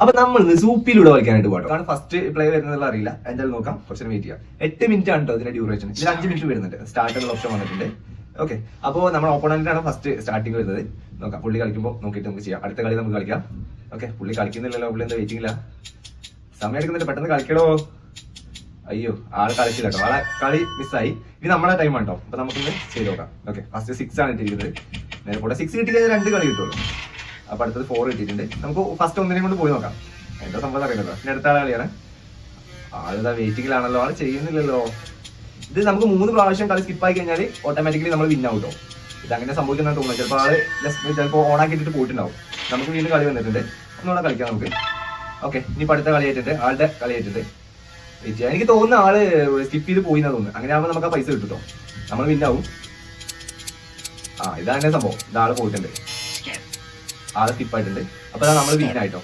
അപ്പൊ നമ്മൾ സൂപ്പിലൂടെ കളിക്കാനായിട്ട് പോകട്ടോ ഫസ്റ്റ് പ്ലേ വരുന്നതെന്ന് അറിയില്ല. എന്തായാലും നോക്കാം. കുറച്ച് വെയിറ്റ് ചെയ്യാം. എട്ട് മിനിറ്റ് ആണ് കേട്ടോ ഇതിന്റെ ഡ്യൂറേഷൻ ഇതിൽ അഞ്ച് മിനിറ്റ് വരുന്നുണ്ട്. സ്റ്റാർട്ട് എന്നുള്ള ഓപ്ഷൻ വന്നിട്ടുണ്ട്. ഓക്കെ അപ്പോൾ നമ്മൾ ഓപ്പോണന്റിനാണ് ഫസ്റ്റ് സ്റ്റാർട്ടിംഗ് വരുന്നത്. നോക്കാം. പുള്ളി കളിക്കുമ്പോൾ നോക്കിയിട്ട് നമുക്ക് ചെയ്യാം. അടുത്ത കളി നമുക്ക് കളിക്കാം. ഓക്കെ പുള്ളി കളിക്കുന്നില്ലല്ലോ. പുള്ളി എന്താ വെയിറ്റിംഗ് ഇല്ല സമയം എടുക്കുന്നില്ല. പെട്ടെന്ന് കളിക്കണോ അയ്യോ. ആൾ കളിച്ചില്ല കേട്ടോ ആളെ കളി മിസ്സായി ഇനി നമ്മുടെ ടൈം ആണോ അപ്പൊ നമുക്കൊന്ന് ചെയ്ത് നോക്കാം. ഓക്കെ ഫസ്റ്റ് സിക്സ് ആണ് ഇട്ടിരിക്കുന്നത്. നേരെ കൂടെ സിക്സ് കിട്ടി രണ്ട് കളി കിട്ടുള്ളൂ അപ്പൊ അടുത്തത് ഫോർ കിട്ടിയിട്ടുണ്ട്. നമുക്ക് ഫസ്റ്റ് ഒന്നിനെയും കൊണ്ട് പോയി നോക്കാം. എന്താ സംഭവം അറിയുന്നത് പിന്നെ അടുത്ത ആളെ കളിയാണ് ആളിതാ വെയിറ്റിംഗിലാണല്ലോ ആൾ ചെയ്യുന്നില്ലല്ലോ. ഇത് നമുക്ക് മൂന്ന് പ്രാവശ്യം കളി സ്കിപ്പ് ആയി കഴിഞ്ഞാൽ ഓട്ടോമാറ്റിക്കലി നമ്മൾ വിൻ ആവും ഇത് അങ്ങനെ സംഭവിക്കുന്ന തോന്നുന്നു. ചിലപ്പോൾ ആൾ ജസ്റ്റ് ചിലപ്പോൾ ഓൺ ആക്കിയിട്ട് പോയിട്ടുണ്ടാവും. നമുക്ക് വീണ്ടും കളി വന്നിട്ടുണ്ട്. ഒന്നുകൂടെ കളിക്കാം നമുക്ക്. ഓക്കെ ഇനി അടുത്ത കളി ആയിട്ടുണ്ട് ആളുടെ കളി ആയിട്ടുണ്ട് വെയിറ്റ്. എനിക്ക് തോന്നുന്ന ആൾ സ്കിപ്പ് ചെയ്ത് പോയി എന്നാ തോന്നുന്നു. അങ്ങനെ ആകുമ്പോൾ നമുക്ക് ആ പൈസ കിട്ടും കേട്ടോ നമ്മൾ ആവും. ആ ഇതാണ് സംഭവം. ഇതാൾ പോയിട്ടുണ്ട്. ആൾ സ്കിപ്പ് അപ്പോൾ അപ്പൊ നമ്മൾ വിൻ ആയിട്ടോ?